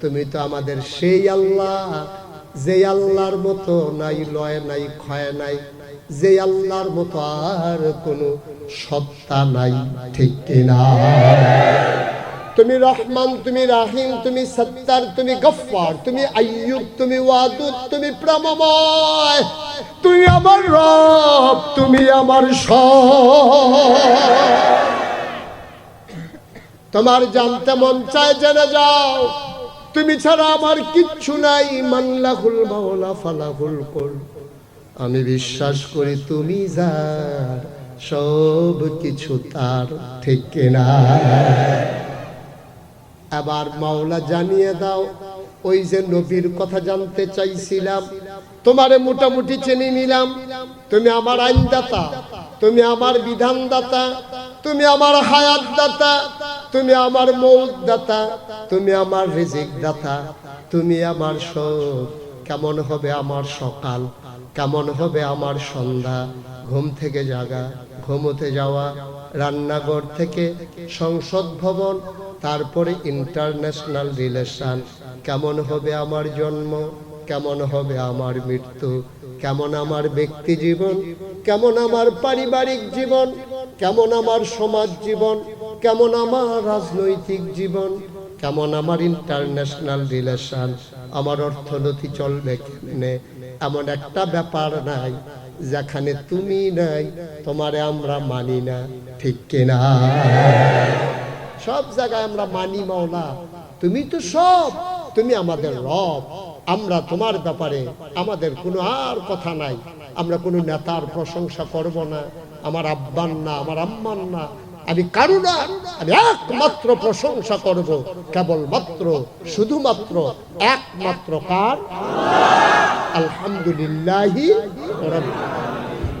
তুমি তো আমাদের সেই আল্লাহ, যে আল্লাহর মতো নাই, লয় নাই, ক্ষয় নাই, যে আল্লাহর মতো আর সত্তা নাই, ঠিক কিনা? তুমি রহমান, তুমি রাহিম, তুমি সত্তার, তুমি গফফার, তুমি আইয়ুব, তুমি ওয়াদুদ, তুমি প্রেমময়। তুমি আমার রব, তুমি আমার সব। তোমার জানতে মন চায় জেনে যাও। তুমি ছাড়া আমার কিচ্ছু নাই। মাল্লাহুল মাওলা ফালাহুল কুল। আমি বিশ্বাস করি তুমি যার সব কিছু তার থেকে না আবার মাওলা জানিয়ে দাও, ওই যে নবীর কথা জানতে চাইছিলাম, তোমারে মোটামুটি চেনে নিলাম। তুমি আমার আইনদাতা, তুমি আমার বিধানদাতা, তুমি আমার হায়াত দাতা তুমি আমার মৌত দাতা তুমি আমার রিজিক দাতা তুমি আমার সব কেমন হবে আমার সকাল, কেমন হবে আমার সন্ধ্যা? ঘুম থেকে জাগা, ঘুমোতে যাওয়া, রান্নাঘর থেকে সংসদ ভবন, তারপরে ইন্টারন্যাশনাল রিলেশন কেমন হবে আমার জন্ম, কেমন হবে আমার মৃত্যু? কেমন আমার ব্যক্তি জীবন, কেমন আমার পারিবারিক জীবন, কেমন আমার সমাজ জীবন? কেমন আমার রাজনৈতিক জীবন? কেমন আমার ইন্টারন্যাশনাল রিলেশন আমার অর্থনীতি চলবে কেমনে? এমন একটা ব্যাপার নাই, যেখানে তুমি নাই, তোমারে আমরা মানি না, ঠিক কিনা সব জায়গায় আমরা মানি মাওলা। তুমি তো সব, তুমি আমাদের রব। আমরা তোমার ব্যাপারে আমাদের কোনো আর কথা নাই। আমরা কোনো নেতার প্রশংসা করব না। আমার আব্বান না, আমার আম্মান না আমি কারু না, আমি একমাত্র প্রশংসা করব। কেবলমাত্র, শুধুমাত্র একমাত্র কার? আলহামদুলিল্লাহি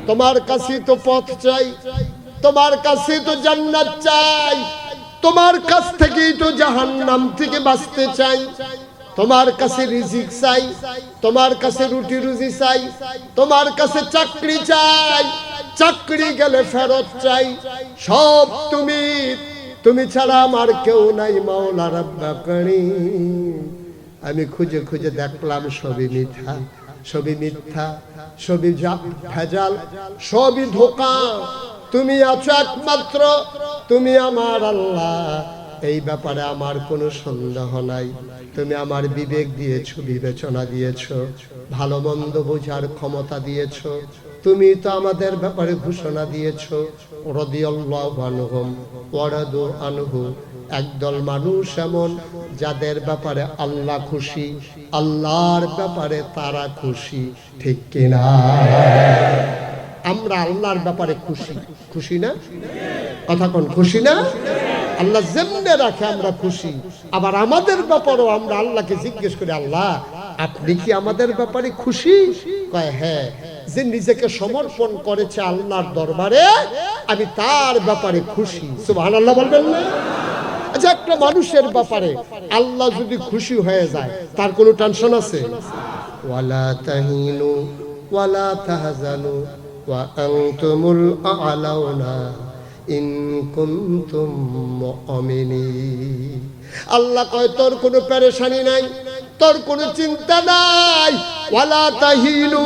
তোমার কাছে তো পথ চাই, তোমার কাছে তো জান্নাত চাই, তোমার কাছ থেকেই তো জাহান্নাম থেকে বাঁচতে চাই। তোমার কাছে রিজিক চাই, তোমার কাছে রুটি রুজি চাই, তোমার কাছে চাকরি চাই চাকরি গেলে ফেরত চাই। সব তুমি তুমি ছাড়া আমার কেউ নাই মাওলা রাব্বা করিম আমি খুঁজে খুঁজে দেখলাম সবই মিথ্যা সবই মিথ্যা, সবই ভেজাল, সবই ধোকা। তুমি আছো একমাত্র, তুমি আমার আল্লাহ। এই ব্যাপারে আমার কোনো সন্দেহ নাই। তুমি আমার বিবেক দিয়েছ, বিবেচনা দিয়েছ, ভালো মন্দ বোঝার ক্ষমতা দিয়েছ। তুমি তো আমাদের ব্যাপারে ঘোষণা দিয়েছ। একদল মানুষ এমন যাদের ব্যাপারে আল্লাহ খুশি, আল্লাহর ব্যাপারে তারা খুশি, ঠিক কিনা আমরা আল্লাহর ব্যাপারে খুশি খুশি না? কথা কোন, খুশি না? আল্লাহ যেমনে রাখে আমরা খুশি। আবার আমাদের ব্যাপারেও আমরা আল্লাহকে জিজ্ঞেস করি, আল্লাহ, আপনি কি আমাদের ব্যাপারে খুশি? কয় হ্যাঁ। যে নিজেকে সমর্পণ করেছে আল্লাহর দরবারে, আমি তার ব্যাপারে খুশি। সুবহানাল্লাহ বলবেন না? আচ্ছা একটা মানুষের ব্যাপারে আল্লাহ যদি খুশি হয়ে যায়, তার কোনো টেনশন আছে? ওয়ালা তাহিনু, ওয়ালা তাহজানু, ওয়া আনতুমুল আ'লাউনা। ইন কুনতুম মুমিনিন। আল্লাহ কয়, তোর কোনো পেরেশানি নাই, তোর কোনো চিন্তা নাই। ওয়ালা তাহিনু,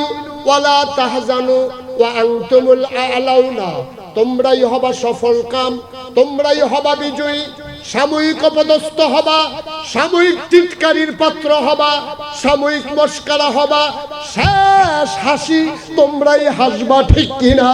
ওয়ালা তাহজানু, ওয়া আনতুমুল আ'লাউনা। তোমরাই হবা সফল কাম তোমরাই হবা বিজয়ী। সাময়িক অপদস্থ হবা, সাময়িক টিটকারির পাত্র হবা, সাময়িক মস্কারা হবা। শেষ হাসি তোমরাই হাসবা ঠিক কিনা?